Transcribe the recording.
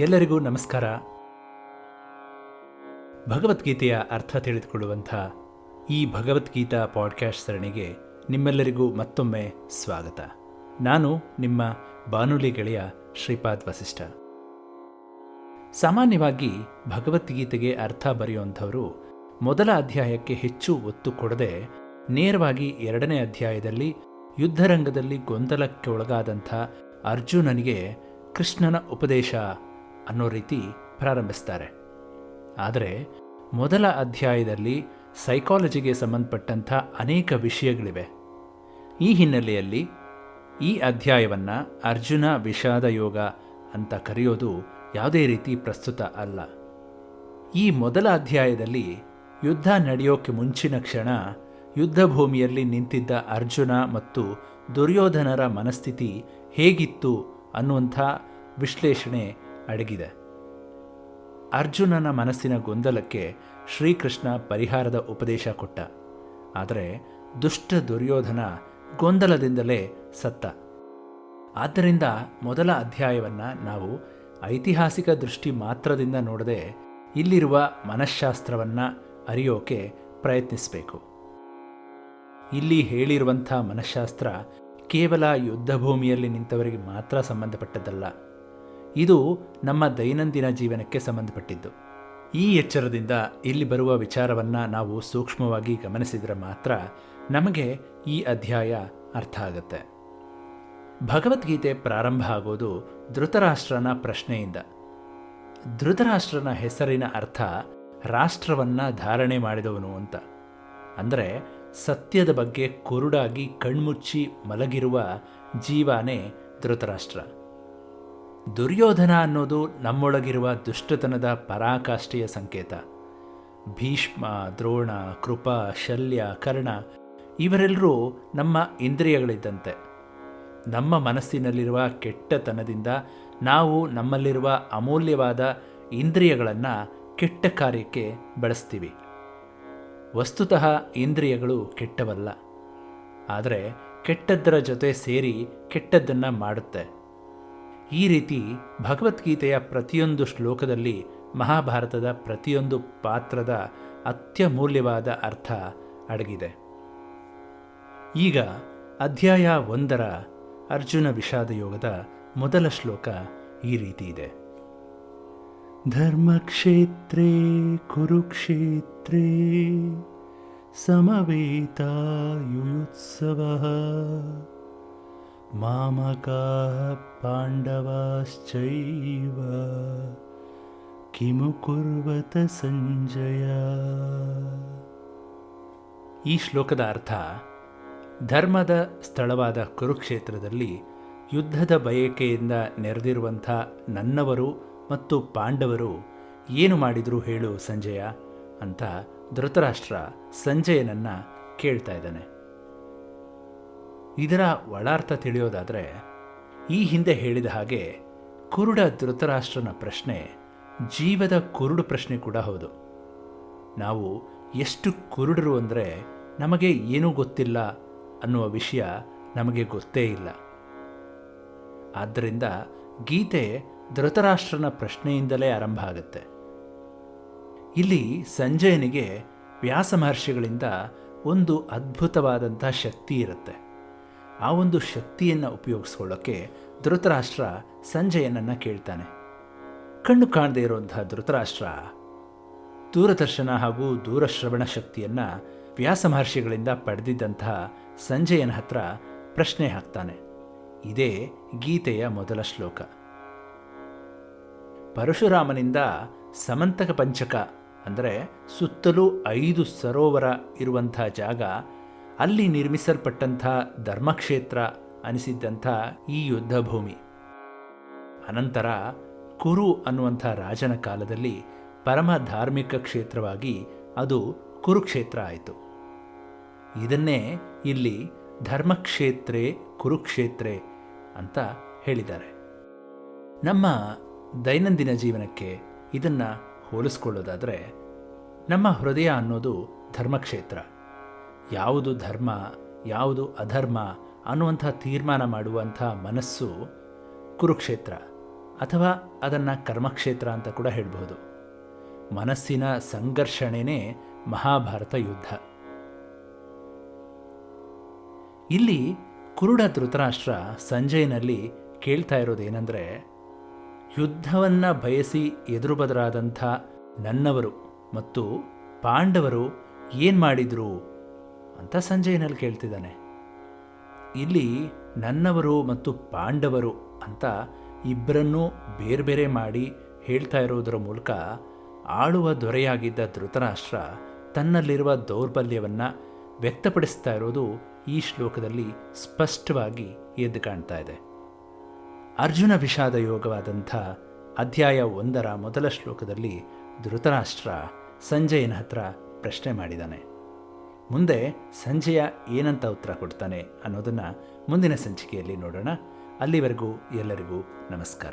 ಎಲ್ಲರಿಗೂ ನಮಸ್ಕಾರ. ಭಗವದ್ಗೀತೆಯ ಅರ್ಥ ತಿಳಿದುಕೊಳ್ಳುವಂಥ ಈ ಭಗವದ್ಗೀತಾ ಪಾಡ್ಕ್ಯಾಸ್ಟ್ ಸರಣಿಗೆ ನಿಮ್ಮೆಲ್ಲರಿಗೂ ಮತ್ತೊಮ್ಮೆ ಸ್ವಾಗತ. ನಾನು ನಿಮ್ಮ ಬಾನುಲಿ ಗೆಳೆಯ ಶ್ರೀಪಾದ್ ವಸಿಷ್ಠ. ಸಾಮಾನ್ಯವಾಗಿ ಭಗವದ್ಗೀತೆಗೆ ಅರ್ಥ ಬರೆಯುವಂಥವರು ಮೊದಲ ಅಧ್ಯಾಯಕ್ಕೆ ಹೆಚ್ಚು ಒತ್ತು ಕೊಡದೆ ನೇರವಾಗಿ ಎರಡನೇ ಅಧ್ಯಾಯದಲ್ಲಿ ಯುದ್ಧರಂಗದಲ್ಲಿ ಗೊಂದಲಕ್ಕೆ ಒಳಗಾದಂಥ ಅರ್ಜುನನಿಗೆ ಕೃಷ್ಣನ ಉಪದೇಶ ಅನ್ನೋ ರೀತಿ ಪ್ರಾರಂಭಿಸ್ತಾರೆ. ಆದರೆ ಮೊದಲ ಅಧ್ಯಾಯದಲ್ಲಿ ಸೈಕಾಲಜಿಗೆ ಸಂಬಂಧಪಟ್ಟಂಥ ಅನೇಕ ವಿಷಯಗಳಿವೆ. ಈ ಹಿನ್ನೆಲೆಯಲ್ಲಿ ಈ ಅಧ್ಯಾಯವನ್ನು ಅರ್ಜುನ ವಿಷಾದ ಯೋಗ ಅಂತ ಕರೆಯೋದು ಯಾವುದೇ ರೀತಿ ಪ್ರಸ್ತುತ ಅಲ್ಲ. ಈ ಮೊದಲ ಅಧ್ಯಾಯದಲ್ಲಿ ಯುದ್ಧ ನಡೆಯೋಕ್ಕೆ ಮುಂಚಿನ ಕ್ಷಣ ಯುದ್ಧ ಭೂಮಿಯಲ್ಲಿ ನಿಂತಿದ್ದ ಅರ್ಜುನ ಮತ್ತು ದುರ್ಯೋಧನರ ಮನಸ್ಥಿತಿ ಹೇಗಿತ್ತು ಅನ್ನುವಂಥ ವಿಶ್ಲೇಷಣೆ ಅಡಗಿದೆ. ಅರ್ಜುನನ ಮನಸ್ಸಿನ ಗೊಂದಲಕ್ಕೆ ಶ್ರೀಕೃಷ್ಣ ಪರಿಹಾರದ ಉಪದೇಶ ಕೊಟ್ಟ. ಆದರೆ ದುಷ್ಟ ದುರ್ಯೋಧನ ಗೊಂದಲದಿಂದಲೇ ಸತ್ತ. ಆದ್ದರಿಂದ ಮೊದಲ ಅಧ್ಯಾಯವನ್ನು ನಾವು ಐತಿಹಾಸಿಕ ದೃಷ್ಟಿ ಮಾತ್ರದಿಂದ ನೋಡದೆ ಇಲ್ಲಿರುವ ಮನಃಶಾಸ್ತ್ರವನ್ನು ಅರಿಯೋಕೆ ಪ್ರಯತ್ನಿಸಬೇಕು. ಇಲ್ಲಿ ಹೇಳಿರುವಂಥ ಮನಃಶಾಸ್ತ್ರ ಕೇವಲ ಯುದ್ಧ ಭೂಮಿಯಲ್ಲಿ ನಿಂತವರಿಗೆ ಮಾತ್ರ ಸಂಬಂಧಪಟ್ಟದ್ದಲ್ಲ. ಇದು ನಮ್ಮ ದೈನಂದಿನ ಜೀವನಕ್ಕೆ ಸಂಬಂಧಪಟ್ಟಿದ್ದು. ಈ ಎಚ್ಚರದಿಂದ ಇಲ್ಲಿ ಬರುವ ವಿಚಾರವನ್ನು ನಾವು ಸೂಕ್ಷ್ಮವಾಗಿ ಗಮನಿಸಿದರೆ ಮಾತ್ರ ನಮಗೆ ಈ ಅಧ್ಯಾಯ ಅರ್ಥ ಆಗುತ್ತೆ. ಭಗವದ್ಗೀತೆ ಪ್ರಾರಂಭ ಆಗೋದು ಧೃತರಾಷ್ಟ್ರನ ಪ್ರಶ್ನೆಯಿಂದ. ಧೃತರಾಷ್ಟ್ರನ ಹೆಸರಿನ ಅರ್ಥ ರಾಷ್ಟ್ರವನ್ನು ಧಾರಣೆ ಮಾಡಿದವನು ಅಂತ. ಅಂದರೆ ಸತ್ಯದ ಬಗ್ಗೆ ಕುರುಡಾಗಿ ಕಣ್ಮುಚ್ಚಿ ಮಲಗಿರುವ ಜೀವಾನೇ ಧೃತರಾಷ್ಟ್ರ. ದುರ್ಯೋಧನ ಅನ್ನೋದು ನಮ್ಮೊಳಗಿರುವ ದುಷ್ಟತನದ ಪರಾಕಾಷ್ಠೆಯ ಸಂಕೇತ. ಭೀಷ್ಮ, ದ್ರೋಣ, ಕೃಪ, ಶಲ್ಯ, ಕರ್ಣ ಇವರೆಲ್ಲರೂ ನಮ್ಮ ಇಂದ್ರಿಯಗಳಿದ್ದಂತೆ. ನಮ್ಮ ಮನಸ್ಸಿನಲ್ಲಿರುವ ಕೆಟ್ಟತನದಿಂದ ನಾವು ನಮ್ಮಲ್ಲಿರುವ ಅಮೂಲ್ಯವಾದ ಇಂದ್ರಿಯಗಳನ್ನು ಕೆಟ್ಟ ಕಾರ್ಯಕ್ಕೆ ಬಳಸ್ತೀವಿ. ವಸ್ತುತಃ ಇಂದ್ರಿಯಗಳು ಕೆಟ್ಟವಲ್ಲ. ಆದರೆ ಕೆಟ್ಟದ್ದರ ಜೊತೆ ಸೇರಿ ಕೆಟ್ಟದ್ದನ್ನು ಮಾಡುತ್ತೆ. ಈ ರೀತಿ ಭಗವದ್ಗೀತೆಯ ಪ್ರತಿಯೊಂದು ಶ್ಲೋಕದಲ್ಲಿ ಮಹಾಭಾರತದ ಪ್ರತಿಯೊಂದು ಪಾತ್ರದ ಅತ್ಯಮೂಲ್ಯವಾದ ಅರ್ಥ ಅಡಗಿದೆ. ಈಗ ಅಧ್ಯಾಯ ಒಂದರ ಅರ್ಜುನ ವಿಷಾದ ಯೋಗದ ಮೊದಲ ಶ್ಲೋಕ ಈ ರೀತಿ ಇದೆ. ಧರ್ಮಕ್ಷೇತ್ರೇ, ಕುರುಕ್ಷೇತ್ರೇ, ಸಮವೇತಾಯುತ್ಸವ. ಮಾಮಕಾ पाण्डवाश्चैव ಕಿಮು ಸಂಜಯ ಈ ಶ್ಲೋಕದ ಅರ್ಥ ಧರ್ಮದ ಸ್ಥಳವಾದ ಕುರುಕ್ಷೇತ್ರದಲ್ಲಿ ಯುದ್ಧದ ಬಯಕೆಯಿಂದ ನೆರೆದಿರುವಂಥ ನನ್ನವರು ಮತ್ತು ಪಾಂಡವರು ಏನು ಮಾಡಿದ್ರು ಹೇಳು ಸಂಜಯ ಅಂತ ಧೃತರಾಷ್ಟ್ರ ಸಂಜಯನನ್ನು ಕೇಳ್ತಾ ಇದ್ದಾನೆ. ಇದರ ಒಳಾರ್ಥ ತಿಳಿಯೋದಾದರೆ, ಈ ಹಿಂದೆ ಹೇಳಿದ ಹಾಗೆ ಕುರುಡ ಧೃತರಾಷ್ಟ್ರನ ಪ್ರಶ್ನೆ ಜೀವದ ಕುರುಡು ಪ್ರಶ್ನೆ ಕೂಡ ಹೌದು. ನಾವು ಎಷ್ಟು ಕುರುಡರು ಅಂದರೆ ನಮಗೆ ಏನೂ ಗೊತ್ತಿಲ್ಲ ಅನ್ನುವ ವಿಷಯ ನಮಗೆ ಗೊತ್ತೇ ಇಲ್ಲ. ಆದ್ದರಿಂದ ಗೀತೆ ಧೃತರಾಷ್ಟ್ರನ ಪ್ರಶ್ನೆಯಿಂದಲೇ ಆರಂಭ ಆಗುತ್ತೆ. ಇಲ್ಲಿ ಸಂಜಯನಿಗೆ ವ್ಯಾಸ ಮಹರ್ಷಿಗಳಿಂದ ಒಂದು ಅದ್ಭುತವಾದಂಥ ಶಕ್ತಿ ಇರುತ್ತೆ. ಆ ಒಂದು ಶಕ್ತಿಯನ್ನು ಉಪಯೋಗಿಸ್ಕೊಳ್ಳೋಕ್ಕೆ ಧೃತರಾಷ್ಟ್ರ ಸಂಜಯನನ್ನು ಕೇಳ್ತಾನೆ. ಕಣ್ಣು ಕಾಣದೇ ಇರುವಂತಹ ಧೃತರಾಷ್ಟ್ರ ದೂರದರ್ಶನ ಹಾಗೂ ದೂರಶ್ರವಣ ಶಕ್ತಿಯನ್ನು ವ್ಯಾಸ ಮಹರ್ಷಿಗಳಿಂದ ಪಡೆದಿದ್ದಂತಹ ಸಂಜಯನ ಹತ್ರ ಪ್ರಶ್ನೆ ಹಾಕ್ತಾನೆ. ಇದೇ ಗೀತೆಯ ಮೊದಲ ಶ್ಲೋಕ. ಪರಶುರಾಮನಿಂದ ಸಮಂತಕ ಪಂಚಕ ಅಂದರೆ ಸುತ್ತಲೂ ಐದು ಸರೋವರ ಇರುವಂಥ ಜಾಗ ಅಲ್ಲಿ ನಿರ್ಮಿಸಲ್ಪಟ್ಟಂಥ ಧರ್ಮಕ್ಷೇತ್ರ ಅನಿಸಿದ್ದಂಥ ಈ ಯುದ್ಧ ಭೂಮಿ ಅನಂತರ ಕುರು ಅನ್ನುವಂಥ ರಾಜನ ಕಾಲದಲ್ಲಿ ಪರಮ ಧಾರ್ಮಿಕ ಕ್ಷೇತ್ರವಾಗಿ ಅದು ಕುರುಕ್ಷೇತ್ರ ಆಯಿತು. ಇದನ್ನೇ ಇಲ್ಲಿ ಧರ್ಮಕ್ಷೇತ್ರೇ ಕುರುಕ್ಷೇತ್ರೇ ಅಂತ ಹೇಳಿದ್ದಾರೆ. ನಮ್ಮ ದೈನಂದಿನ ಜೀವನಕ್ಕೆ ಇದನ್ನು ಹೋಲಿಸ್ಕೊಳ್ಳೋದಾದರೆ ನಮ್ಮ ಹೃದಯ ಅನ್ನೋದು ಧರ್ಮಕ್ಷೇತ್ರ. ಯಾವುದು ಧರ್ಮ, ಯಾವುದು ಅಧರ್ಮ ಅನ್ನುವಂಥ ತೀರ್ಮಾನ ಮಾಡುವಂಥ ಮನಸ್ಸು ಕುರುಕ್ಷೇತ್ರ ಅಥವಾ ಅದನ್ನು ಕರ್ಮಕ್ಷೇತ್ರ ಅಂತ ಕೂಡ ಹೇಳ್ಬೋದು ಮನಸ್ಸಿನ ಸಂಘರ್ಷಣೆನೇ ಮಹಾಭಾರತ ಯುದ್ಧ. ಇಲ್ಲಿ ಕುರುಡ ಧೃತರಾಷ್ಟ್ರ ಸಂಜಯನಲ್ಲಿ ಕೇಳ್ತಾ ಇರೋದೇನೆಂದರೆ ಯುದ್ಧವನ್ನು ಬಯಸಿ ಎದುರು ಬದರಾದಂಥ ನನ್ನವರು ಮತ್ತು ಪಾಂಡವರು ಏನು ಮಾಡಿದರು ಅಂತ ಸಂಜಯನಲ್ಲಿ ಕೇಳ್ತಿದ್ದಾನೆ. ಇಲ್ಲಿ ನನ್ನವರು ಮತ್ತು ಪಾಂಡವರು ಅಂತ ಇಬ್ಬರನ್ನೂ ಬೇರೆ ಬೇರೆ ಮಾಡಿ ಹೇಳ್ತಾ ಇರೋದರ ಮೂಲಕ ಆಳುವ ದೊರೆಯಾಗಿದ್ದ ಧೃತರಾಷ್ಟ್ರ ತನ್ನಲ್ಲಿರುವ ದೌರ್ಬಲ್ಯವನ್ನು ವ್ಯಕ್ತಪಡಿಸ್ತಾ ಇರೋದು ಈ ಶ್ಲೋಕದಲ್ಲಿ ಸ್ಪಷ್ಟವಾಗಿ ಎದ್ದು ಕಾಣ್ತಾ ಇದೆ. ಅರ್ಜುನ ವಿಷಾದ ಯೋಗವಾದಂಥ ಅಧ್ಯಾಯ ಒಂದರ ಮೊದಲ ಶ್ಲೋಕದಲ್ಲಿ ಧೃತರಾಷ್ಟ್ರ ಸಂಜಯನ ಹತ್ರ ಪ್ರಶ್ನೆ ಮಾಡಿದ್ದಾನೆ. ಮುಂದೆ ಸಂಜೆಯ ಏನಂತ ಉತ್ತರ ಕೊಡ್ತಾನೆ ಅನ್ನೋದನ್ನು ಮುಂದಿನ ಸಂಚಿಕೆಯಲ್ಲಿ ನೋಡೋಣ. ಅಲ್ಲಿವರೆಗೂ ಎಲ್ಲರಿಗೂ ನಮಸ್ಕಾರ.